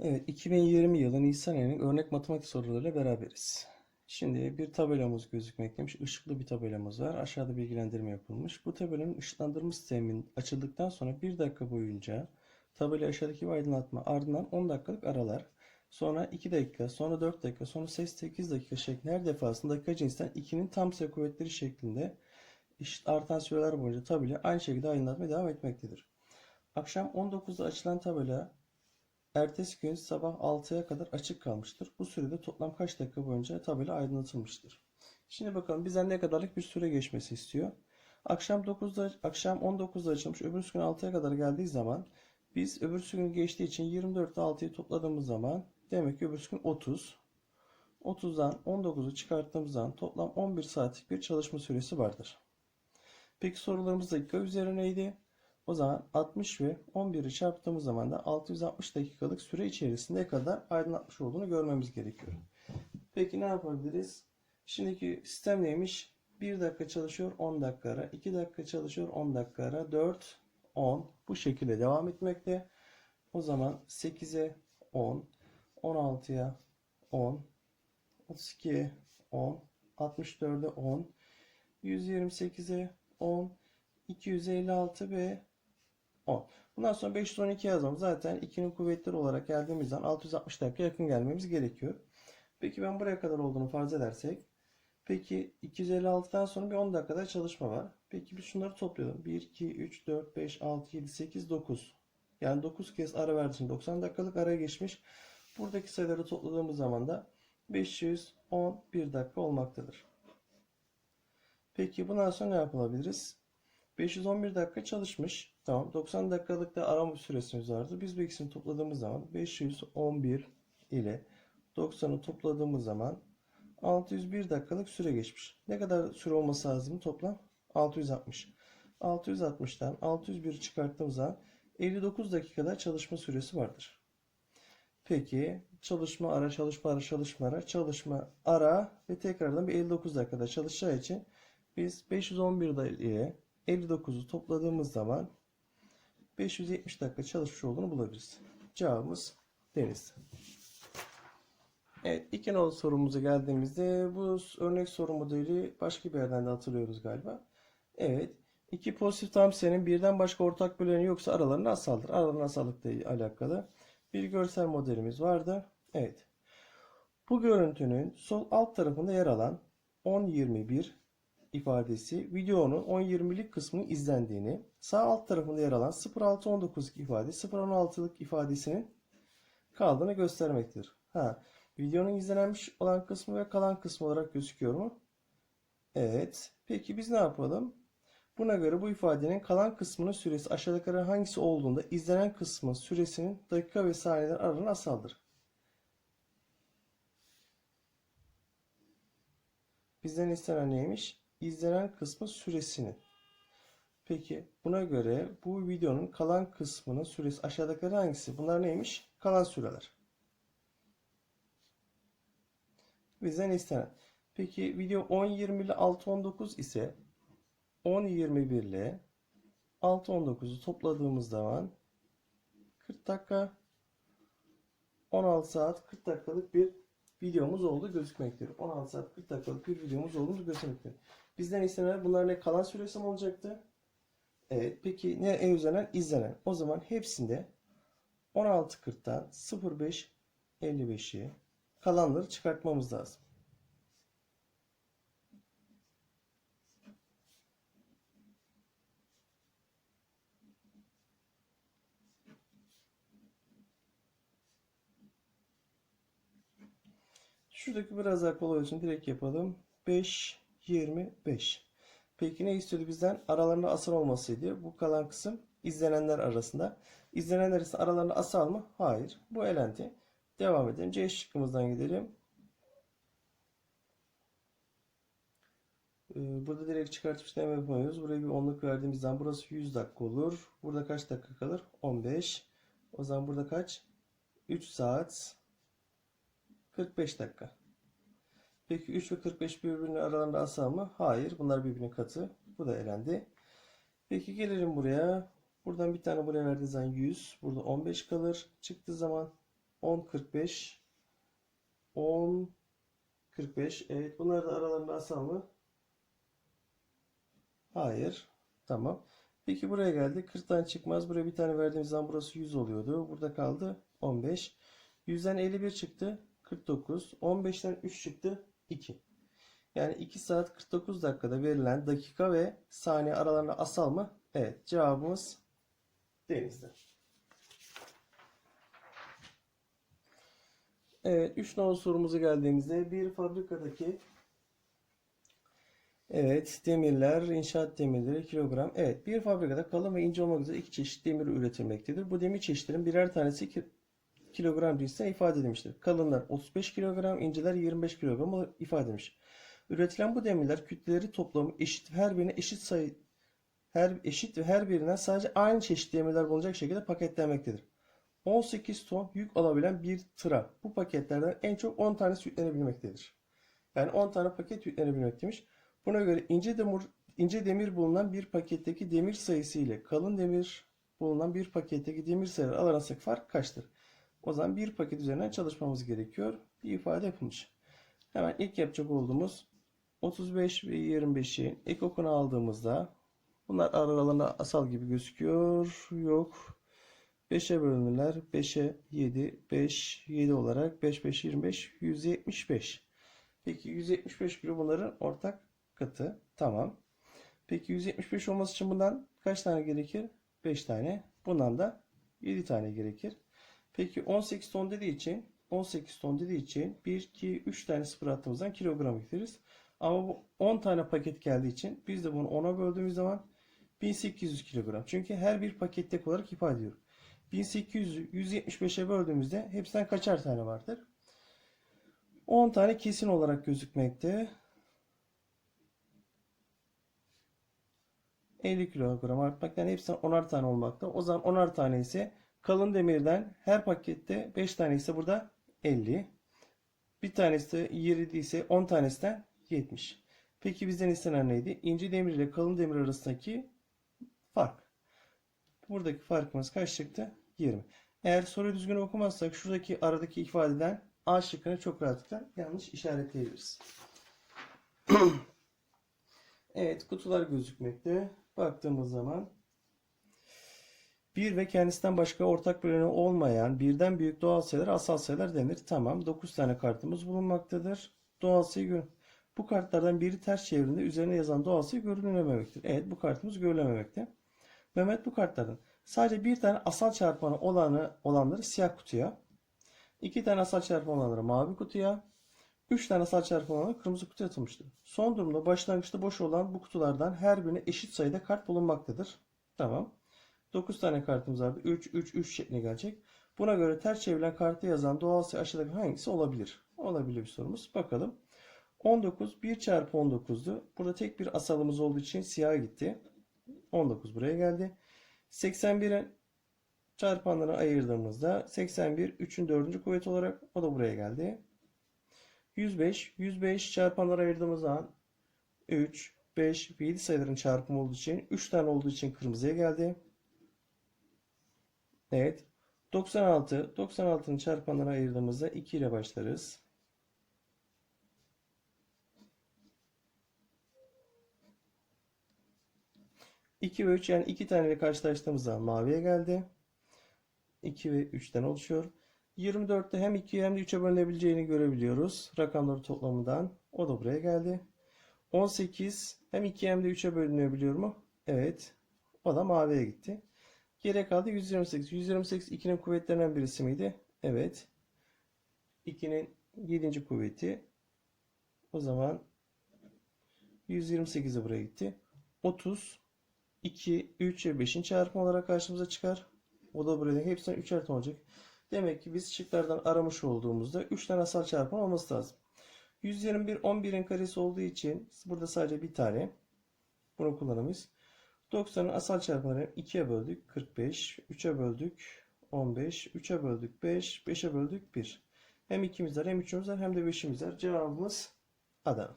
Evet, 2020 yılı Nisan ayının örnek matematik sorularıyla beraberiz. Şimdi bir tabelamız gözükmekteymiş. Işıklı bir tabelamız var. Aşağıda bilgilendirme yapılmış. Bu tabelanın ışıklandırma sisteminin açıldıktan sonra 1 dakika boyunca tabela aşağıdaki bir aydınlatma ardından 10 dakikalık aralar. Sonra 2 dakika, sonra 4 dakika, sonra 8 dakika şeklinde her defasında dakika cinsinden 2'nin tam sayı kuvvetleri şeklinde eşit artan süreler boyunca tabela aynı şekilde aydınlatmaya devam etmektedir. Akşam 19'da açılan tabela Ertesi gün sabah 6'ya kadar açık kalmıştır. Bu sürede toplam kaç dakika boyunca tabela aydınlatılmıştır? Şimdi bakalım bizden ne kadarlık bir süre geçmesi istiyor. Akşam 9'da akşam 19'da açılmış. Öbür gün 6'ya kadar geldiği zaman biz öbür gün geçtiği için 24'te 6'yı topladığımız zaman demek ki öbür gün 30. 30'dan 19'u çıkarttığımız zaman toplam 11 saatlik bir çalışma süresi vardır. Peki sorularımız dakika üzerineydi. O zaman 60 ve 11'i çarptığımız zaman da 660 dakikalık süre içerisinde kadar aydınlatmış olduğunu görmemiz gerekiyor. Peki ne yapabiliriz? Şimdiki sistem neymiş? 1 dakika çalışıyor 10 dakika ara, 2 dakika çalışıyor 10 dakika ara, 4, 10 bu şekilde devam etmekte. O zaman 8'e 10, 16'ya 10, 32'ye 10, 64'e 10, 128'e 10, 256 ve 10. Bundan sonra 512 yazmam. Zaten 2'nin kuvvetleri olarak geldiğimiz zaman 660 dakika yakın gelmemiz gerekiyor. Peki ben buraya kadar olduğunu farz edersek. Peki 256'dan sonra bir 10 dakikada çalışma var. Peki biz şunları toplayalım. 1, 2, 3, 4, 5, 6, 7, 8, 9. Yani 9 kez ara verdiği için 90 dakikalık araya geçmiş. Buradaki sayıları topladığımız zaman da 511 dakika olmaktadır. Peki bundan sonra ne yapabiliriz? 511 dakika çalışmış. Tamam. 90 dakikalık da arama süresimiz vardı. Biz bu ikisini topladığımız zaman 511 ile 90'ı topladığımız zaman 601 dakikalık süre geçmiş. Ne kadar süre olması lazım toplam? 660. 660'tan 601'i çıkarttığımız zaman 59 dakikada çalışma süresi vardır. Peki çalışma ara çalışma ara çalışma ara çalışma ara ve tekrardan bir 59 dakikada çalışacağı için biz 511 ile 59'u topladığımız zaman 570 dakika çalışmış olduğunu bulabiliriz. Cevabımız deniz. Evet, iki nolu sorumuza geldiğimizde bu örnek soru modeli başka bir yerden de hatırlıyoruz galiba. Evet, iki pozitif tam sayının birden başka ortak böleni yoksa aralarında asaldır. Aralarında asallıkla alakalı bir görsel modelimiz vardı. Evet. Bu görüntünün sol alt tarafında yer alan 10-21 ifadesi videonun 10-20'lik kısmının izlendiğini, sağ alt tarafında yer alan 0.6-19'lık ifade 0.16'lık ifadesinin kaldığını göstermektedir. Ha, videonun izlenmiş olan kısmı ve kalan kısmı olarak gözüküyor mu? Evet. Peki biz ne yapalım? Buna göre bu ifadenin kalan kısmının süresi aşağıdakilerden hangisi olduğunda izlenen kısmın süresinin dakika ve saniyeler aralığını asaldır. Bizden istenen neymiş? İzlenen kısmı süresini. Peki buna göre bu videonun kalan kısmının süresi aşağıdakiler hangisi? Bunlar neymiş? Kalan süreler. Bizden istenen. Peki video 10.20 ile 6.19 ise 10.21 ile 6.19'u topladığımız zaman 40 dakika 16 saat 40 dakikalık bir videomuz olduğu gözükmektedir. 16 saat 40 dakikalık bir videomuz olduğunu gözükmektedir. Bizden istenen bunlar ne kalan süresi mi olacaktı? Evet. Peki ne en üzerinden izlenen? O zaman hepsinde 16.40'tan 05.55'i kalanları çıkartmamız lazım. Şuradaki biraz daha kolay olsun. Direkt yapalım. 5 25. Peki ne istiyordu bizden? Aralarında asal olmasıydı. Bu kalan kısım izlenenler arasında. İzlenenler arasında aralarında asal mı? Hayır. Bu elendi. Devam edelim. C şıkkımızdan gidelim. Ee, burada direkt çıkartıp işlem yapamıyoruz. Buraya bir onluk verdiğimiz zaman burası 100 dakika olur. Burada kaç dakika kalır? 15. O zaman burada kaç? 3 saat 45 dakika. Peki 3 ve 45 birbirinin aralarında asal mı? Hayır. Bunlar birbirinin katı. Bu da elendi. Peki gelelim buraya. Buradan bir tane buraya verdiği zaman 100. Burada 15 kalır. Çıktığı zaman 10 45 10 45 evet bunlar da aralarında asal mı? Hayır. Tamam. Peki buraya geldik. 40'tan çıkmaz. Buraya bir tane verdiğimiz zaman burası 100 oluyordu. Burada kaldı 15. 100'den 51 çıktı. 49. 15'ten 3 çıktı. 2. Yani 2 saat 49 dakikada verilen dakika ve saniye aralarında asal mı? Evet. Cevabımız denizde. Evet. 3 nolu sorumuza geldiğimizde bir fabrikadaki Evet, demirler, inşaat demirleri, kilogram. Evet, bir fabrikada kalın ve ince olmak üzere iki çeşit demir üretilmektedir. Bu demir çeşitlerin birer tanesi kilogram cinsinden ifade edilmiştir. Kalınlar 35 kilogram, inceler 25 kilogram ifade edilmiş. Üretilen bu demirler kütleleri toplamı eşit, her birine eşit sayı her eşit ve her birinden sadece aynı çeşit demirler bulunacak şekilde paketlenmektedir. 18 ton yük alabilen bir tıra bu paketlerden en çok 10 tanesi yüklenebilmektedir. Yani 10 tane paket yüklenebilmektemiş. Buna göre ince demir, ince demir bulunan bir paketteki demir sayısı ile kalın demir bulunan bir paketteki demir sayıları arasındaki fark kaçtır? O zaman bir paket üzerinden çalışmamız gerekiyor. Bir ifade yapılmış. Hemen ilk yapacak olduğumuz 35 ve 25'i ek okunu aldığımızda bunlar aralarında asal gibi gözüküyor. Yok. 5'e bölünürler. 5'e 7, 5, 7 olarak 5, 5, 25, 175. Peki 175 kilo bunların ortak katı. Tamam. Peki 175 olması için bundan kaç tane gerekir? 5 tane. Bundan da 7 tane gerekir. Peki 18 ton dediği için 18 ton dediği için 1, 2, 3 tane sıfır attığımızdan kilogram getiririz. Ama bu 10 tane paket geldiği için biz de bunu 10'a böldüğümüz zaman 1800 kilogram. Çünkü her bir paket tek olarak ifade ediyor. 1800'ü 175'e böldüğümüzde hepsinden kaçar tane vardır? 10 tane kesin olarak gözükmekte. 50 kilogram artmaktan hepsinden 10'ar tane olmakta. O zaman 10'ar tane ise kalın demirden her pakette 5 tane ise burada 50. Bir tanesi de 20 ise 10 tanesi de 70. Peki bizden istenen neydi? İnce demir ile kalın demir arasındaki fark. Buradaki farkımız kaç çıktı? 20. Eğer soruyu düzgün okumazsak şuradaki aradaki ifadeden A şıkkını çok rahatlıkla yanlış işaretleyebiliriz. Evet kutular gözükmekte. Baktığımız zaman bir ve kendisinden başka ortak böleni olmayan birden büyük doğal sayılar asal sayılar denir. Tamam 9 tane kartımız bulunmaktadır. Doğal sayı gör- bu kartlardan biri ters çevirdiğinde üzerine yazan doğal sayı görülememektir. Evet bu kartımız görülememekte. Mehmet bu kartlardan sadece bir tane asal çarpanı olanı, olanları siyah kutuya, iki tane asal çarpanı olanları mavi kutuya, 3 tane asal çarpanı olanları kırmızı kutuya atılmıştır. Son durumda başlangıçta boş olan bu kutulardan her birine eşit sayıda kart bulunmaktadır. Tamam. 9 tane kartımız vardı. 3, 3, 3 şeklinde gelecek. Buna göre ters çevrilen kartı yazan doğal sayı aşağıdaki hangisi olabilir? Olabilir bir sorumuz. Bakalım. 19 1 çarpı 19'du. Burada tek bir asalımız olduğu için siyah gitti. 19 buraya geldi. 81'e çarpanlara ayırdığımızda 81 3'ün 4. kuvveti olarak o da buraya geldi. 105 105 çarpanlara ayırdığımız zaman 3 5 ve 7 sayıların çarpımı olduğu için 3 tane olduğu için kırmızıya geldi. Evet. 96 96'nın çarpanlara ayırdığımızda 2 ile başlarız. 2 ve 3 yani 2 tane ile karşılaştığımız zaman maviye geldi. 2 ve 3'ten oluşuyor. 24'te hem 2'ye hem de 3'e bölünebileceğini görebiliyoruz. Rakamları toplamından. O da buraya geldi. 18 hem 2'ye hem de 3'e bölünebiliyor mu? Evet. O da maviye gitti. Geriye kaldı 128. 128 2'nin kuvvetlerinden birisi miydi? Evet. 2'nin 7. kuvveti. O zaman 128 de buraya gitti. 30 2, 3 ve 5'in çarpımı olarak karşımıza çıkar. O da burada hepsinden 3'er ton olacak. Demek ki biz şıklardan aramış olduğumuzda 3 tane asal çarpım olması lazım. 121 11'in karesi olduğu için burada sadece bir tane. Bunu kullanamayız. 90'ın asal çarpımlarını 2'ye böldük 45, 3'e böldük 15, 3'e böldük 5, 5'e böldük 1. Hem 2'miz var hem 3'ümüz var hem de 5'imiz var. Cevabımız Adana.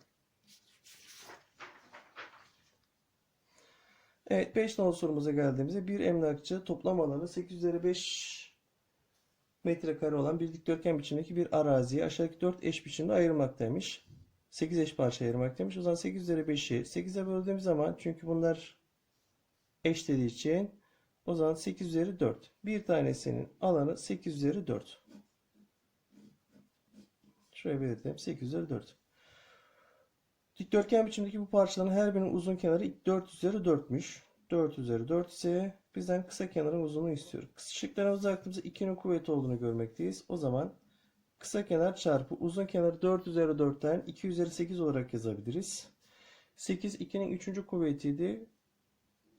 Evet 5 nolu sorumuza geldiğimizde bir emlakçı toplam alanı 8 üzeri 5 metrekare olan bir dikdörtgen biçimdeki bir araziyi aşağıdaki 4 eş biçimde ayırmaktaymış. 8 eş parça ayırmaktaymış. O zaman 8 üzeri 5'i 8'e böldüğüm zaman çünkü bunlar eş dediği için o zaman 8 üzeri 4. Bir tanesinin alanı 8 üzeri 4. Şuraya belirtelim. 8 üzeri 4. Dikdörtgen biçimdeki bu parçaların her birinin uzun kenarı 4 üzeri 4'müş. 4 üzeri 4 ise bizden kısa kenarın uzunluğu istiyor. Şıklarımıza baktığımızda 2'nin kuvveti olduğunu görmekteyiz. O zaman kısa kenar çarpı uzun kenarı 4 üzeri 4'ten 2 üzeri 8 olarak yazabiliriz. 8 2'nin 3. kuvvetiydi.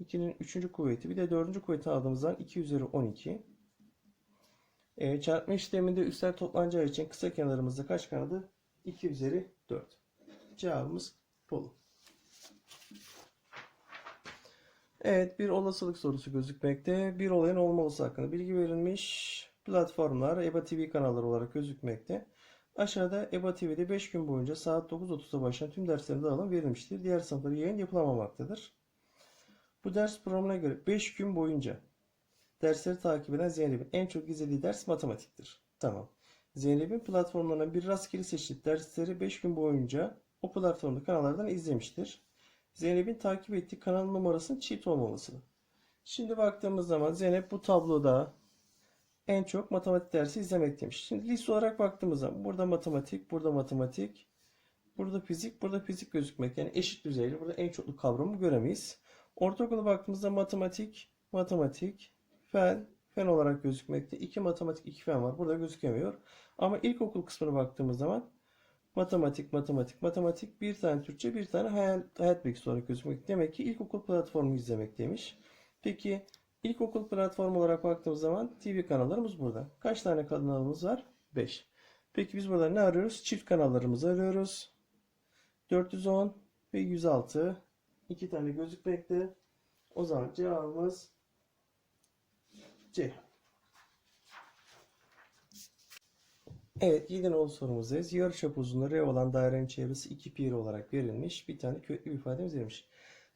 2'nin 3. kuvveti bir de 4. kuvveti aldığımızdan 2 üzeri 12. E, çarpma işleminde üstler toplanacağı için kısa kenarımızda kaç kaldı? 2 üzeri 4. Cevabımız Bolu. Evet bir olasılık sorusu gözükmekte. Bir olayın olmalısı hakkında bilgi verilmiş. Platformlar EBA TV kanalları olarak gözükmekte. Aşağıda EBA TV'de 5 gün boyunca saat 9.30'da başlayan tüm derslerin dağılım verilmiştir. Diğer sınıfları yayın yapılamamaktadır. Bu ders programına göre 5 gün boyunca dersleri takip eden Zeynep'in en çok izlediği ders matematiktir. Tamam. Zeynep'in platformlarından bir rastgele seçip dersleri 5 gün boyunca o platformda kanallardan izlemiştir. Zeynep'in takip ettiği kanal numarasının çift olmamasını. Şimdi baktığımız zaman Zeynep bu tabloda en çok matematik dersi izlemekteymiş. Şimdi liste olarak baktığımız zaman burada matematik, burada matematik, burada fizik, burada fizik gözükmek. Yani eşit düzeyli. Burada en çokluk kavramı göremeyiz. Ortaokula baktığımızda matematik, matematik, fen, fen olarak gözükmekte. İki matematik, iki fen var. Burada gözükemiyor. Ama ilkokul kısmına baktığımız zaman matematik, matematik, matematik, bir tane Türkçe, bir tane hayal, hayat bilgisi olarak gözükmekte. Demek ki ilkokul platformu izlemekteymiş. Peki ilkokul platformu olarak baktığımız zaman TV kanallarımız burada. Kaç tane kanalımız var? 5. Peki biz burada ne arıyoruz? Çift kanallarımızı arıyoruz. 410 ve 106. İki tane gözükmekte. O zaman cevabımız C. Evet, 7 nolu sorumuzdayız. Yarıçap uzunluğu R olan dairenin çevresi 2 pi olarak verilmiş. Bir tane köklü bir ifademiz verilmiş.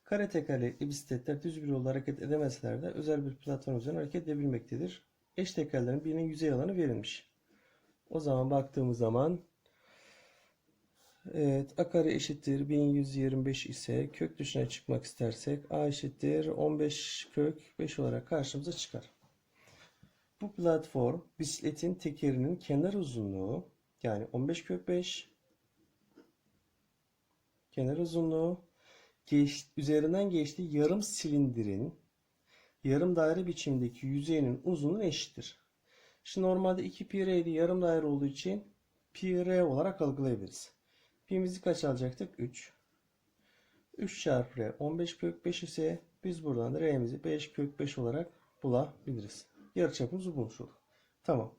Kare tekerlekli bisikletler düz bir yolda hareket edemezler de özel bir platform üzerine hareket edebilmektedir. Eş tekerlerin birinin yüzey alanı verilmiş. O zaman baktığımız zaman Evet, a kare eşittir 1125 ise kök dışına çıkmak istersek a eşittir 15 kök 5 olarak karşımıza çıkar. Bu platform bisikletin tekerinin kenar uzunluğu yani 15 kök 5 kenar uzunluğu geç, üzerinden geçtiği yarım silindirin yarım daire biçimdeki yüzeyinin uzunluğu eşittir. Şimdi normalde 2 pi r yarım daire olduğu için pi r olarak algılayabiliriz. Pi'mizi kaç alacaktık? 3. 3 çarpı r 15 kök 5 ise biz buradan da r'mizi 5 kök 5 olarak bulabiliriz. Yarıçapımızı bulmuş olduk. Tamam.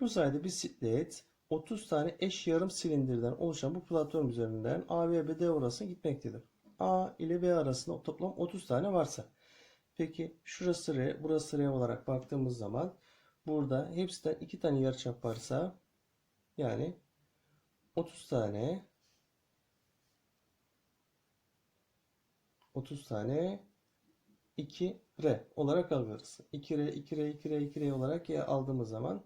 Bu sayede bisiklet 30 tane eş yarım silindirden oluşan bu platform üzerinden A ve B, D orasına gitmektedir. A ile B arasında toplam 30 tane varsa. Peki şurası R, burası R olarak baktığımız zaman burada hepsinden 2 tane yarıçap varsa yani 30 tane 30 tane 2R olarak alıyoruz. 2R, 2R, 2R, 2R olarak aldığımız zaman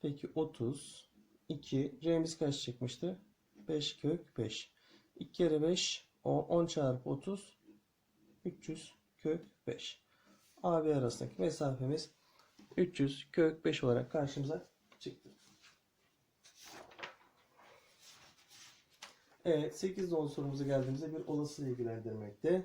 peki 30 2 R'miz kaç çıkmıştı? 5 kök 5. 2 kere 5 10 çarpı 30 300 kök 5. AB arasındaki mesafemiz 300 kök 5 olarak karşımıza çıktı. Evet 8 nolu sorumuza geldiğimizde bir olasılığı ilgilendirmekte.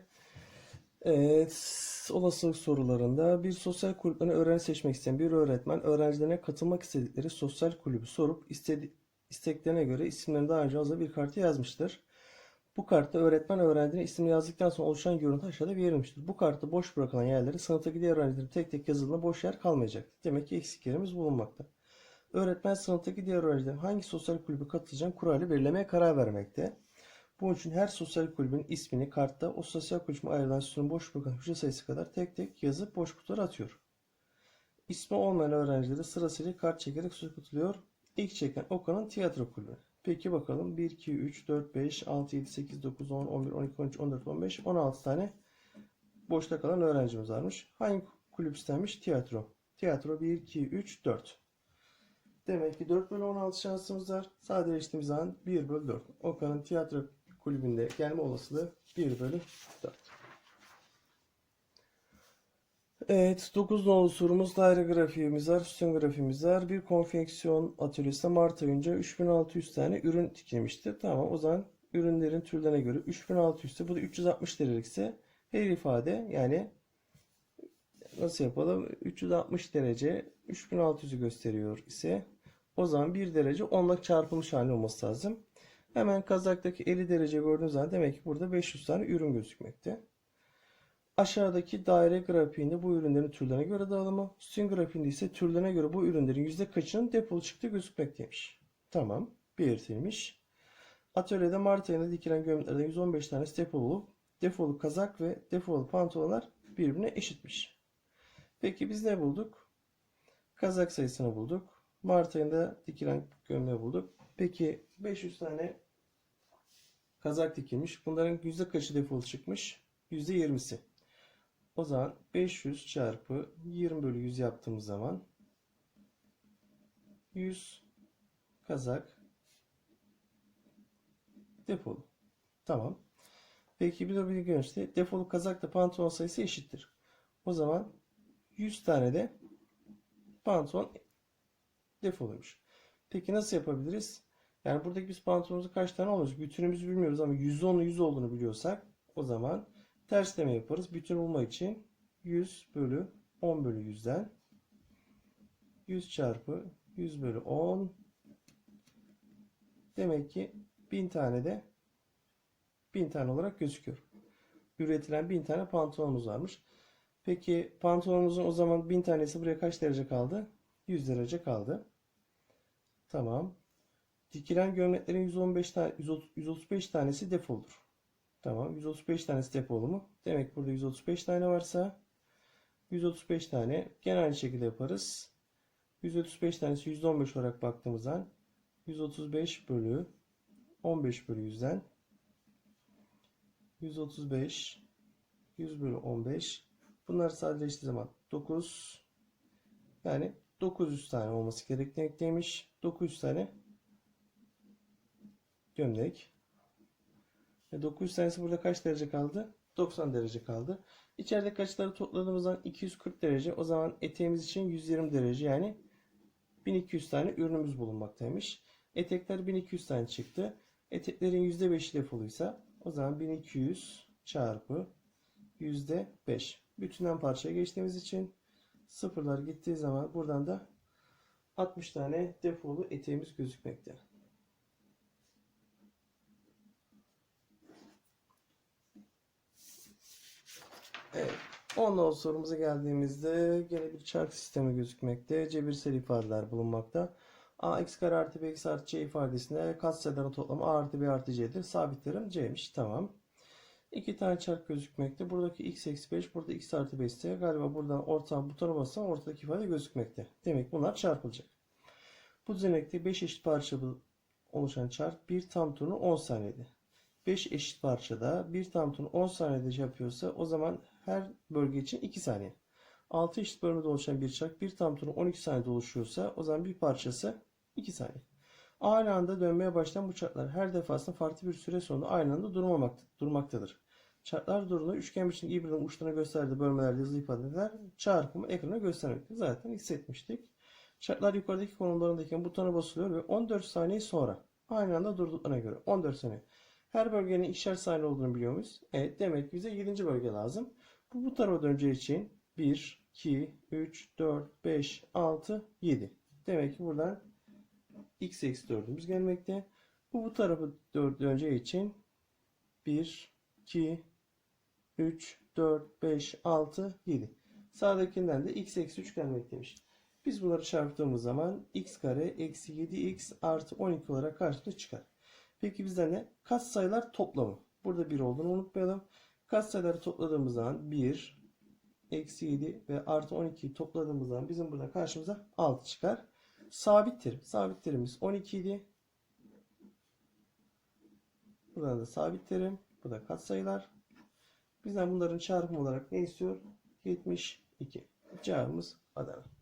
Evet, olasılık sorularında bir sosyal kulüpten öğrenci seçmek isteyen bir öğretmen öğrencilerine katılmak istedikleri sosyal kulübü sorup istedi, isteklerine göre isimlerini daha önce hazır bir kartı yazmıştır. Bu kartta öğretmen öğrencinin ismini yazdıktan sonra oluşan görüntü aşağıda verilmiştir. Bu kartta boş bırakılan yerleri sınıftaki diğer öğrencilerin tek tek yazıldığında boş yer kalmayacak. Demek ki eksik yerimiz bulunmakta. Öğretmen sınıftaki diğer öğrencilerin hangi sosyal kulübe katılacağını kurayla belirlemeye karar vermekte. Bunun için her sosyal kulübün ismini kartta o sosyal kulübüne ayrılan sütunun boş bırakan hücre sayısı kadar tek tek yazıp boş kutulara atıyor. İsmi olmayan öğrencilere sırasıyla kart çekerek su katılıyor. İlk çeken Okan'ın tiyatro kulübü. Peki bakalım 1, 2, 3, 4, 5, 6, 7, 8, 9, 10, 11, 12, 13, 14, 15, 16 tane boşta kalan öğrencimiz varmış. Hangi kulüp istenmiş? Tiyatro. Tiyatro 1, 2, 3, 4. Demek ki 4 bölü 16 şansımız var. Sadeleştiğimiz zaman 1 bölü 4. Okan'ın tiyatro kulübünde gelme olasılığı 1 bölü 4. Evet, 9 nolu sorumuz daire grafiğimiz var, sütun grafiğimiz var. Bir konfeksiyon atölyesinde Mart ayınca 3600 tane ürün dikilmişti. Tamam, o zaman ürünlerin türlerine göre 3600 ise bu da 360 derecelikse her ifade yani nasıl yapalım? 360 derece 3600'ü gösteriyor ise o zaman 1 derece 10'la çarpılmış hali olması lazım. Hemen kazaktaki 50 derece gördüğünüz zaman demek ki burada 500 tane ürün gözükmekte. Aşağıdaki daire grafiğinde bu ürünlerin türlerine göre dağılımı, sütun grafiğinde ise türlerine göre bu ürünlerin yüzde kaçının depolu çıktığı gözükmekteymiş. Tamam, belirtilmiş. Atölyede Mart ayında dikilen gömleklerden 115 tanesi defolu olup defolu kazak ve defolu pantolonlar birbirine eşitmiş. Peki biz ne bulduk? Kazak sayısını bulduk. Mart ayında dikilen gömleği bulduk. Peki 500 tane kazak dikilmiş. Bunların yüzde kaçı defolu çıkmış? Yüzde 20'si. O zaman 500 çarpı 20 bölü 100 yaptığımız zaman 100 kazak defolu. Tamam. Peki bir de bir görünüşte defolu kazakla pantolon sayısı eşittir. O zaman 100 tane de pantolon defoluymuş. Peki nasıl yapabiliriz? Yani buradaki biz pantolonumuzu kaç tane alıyoruz? Bütünümüzü bilmiyoruz ama %10'u 100 olduğunu biliyorsak o zaman tersleme yaparız. Bütün bulmak için 100 bölü 10 bölü 100'den 100 çarpı 100 bölü 10 demek ki 1000 tane de 1000 tane olarak gözüküyor. Üretilen 1000 tane pantolonumuz varmış. Peki pantolonumuzun o zaman 1000 tanesi buraya kaç derece kaldı? 100 derece kaldı. Tamam. Dikilen gömleklerin 115 tane 135 tanesi defoludur. Tamam. 135 tanesi defolu mu? Demek burada 135 tane varsa 135 tane gene aynı şekilde yaparız. 135 tanesi %15 olarak baktığımız zaman 135 bölü 15 bölü 100'den 135 100 bölü 15 bunlar sadeleştiği zaman 9 yani 900 tane olması gerekmekteymiş. 900 tane gömlek. Ve 900 tanesi burada kaç derece kaldı? 90 derece kaldı. İçerideki açıları topladığımız zaman 240 derece. O zaman eteğimiz için 120 derece yani 1200 tane ürünümüz bulunmaktaymış. Etekler 1200 tane çıktı. Eteklerin %5'i defoluysa o zaman 1200 çarpı %5. Bütünden parçaya geçtiğimiz için sıfırlar gittiği zaman buradan da 60 tane defolu eteğimiz gözükmekte. Evet. Ondan sorumuza geldiğimizde gene bir çark sistemi gözükmekte. Cebirsel ifadeler bulunmakta. A x kare artı b x artı c ifadesinde katsayıların toplamı a artı b artı c'dir. Sabitlerim c'miş. Tamam. İki tane çark gözükmekte. Buradaki x eksi 5, burada x artı 5 ise galiba buradan ortadan butona bassam ortadaki ifade gözükmekte. Demek bunlar çarpılacak. Bu düzenekte 5 eşit parça oluşan çark bir tam turunu 10 saniyede. 5 eşit parçada bir tam turunu 10 saniyede yapıyorsa o zaman her bölge için 2 saniye. 6 eşit bölmede oluşan bir çark bir tam turunu 12 saniyede oluşuyorsa o zaman bir parçası 2 saniye. Aynı anda dönmeye başlayan bu çarklar her defasında farklı bir süre sonunda aynı anda durmaktadır. Çarklar durduğunda üçgen biçimde birbirinin uçlarına gösterdiği bölmelerde yazılı ifadeler çarpımı ekrana göstermekte. Zaten hissetmiştik. Çarklar yukarıdaki konumlarındayken butona basılıyor ve 14 saniye sonra aynı anda durduklarına göre 14 saniye. Her bölgenin ikişer saniye olduğunu biliyor muyuz? Evet demek ki bize 7. bölge lazım. Bu bu tarafa döneceği için 1, 2, 3, 4, 5, 6, 7. Demek ki buradan x eksi 4'ümüz gelmekte. Bu bu tarafa döneceği için 1, 2, 3, 4, 5, 6, 7. Sağdakinden de x eksi 3 gelmekteymiş. Biz bunları çarptığımız zaman x kare eksi 7x artı 12 olarak karşımıza çıkar. Peki bizden ne? Katsayılar toplamı. Burada 1 olduğunu unutmayalım. Katsayıları topladığımız zaman 1, eksi 7 ve artı 12'yi topladığımız zaman bizim burada karşımıza 6 çıkar. Sabit terim. Sabit terimimiz 12 idi. Buradan da sabit terim. Bu da katsayılar. Bizden bunların çarpımı olarak ne istiyor? 72. Cevabımız Adana.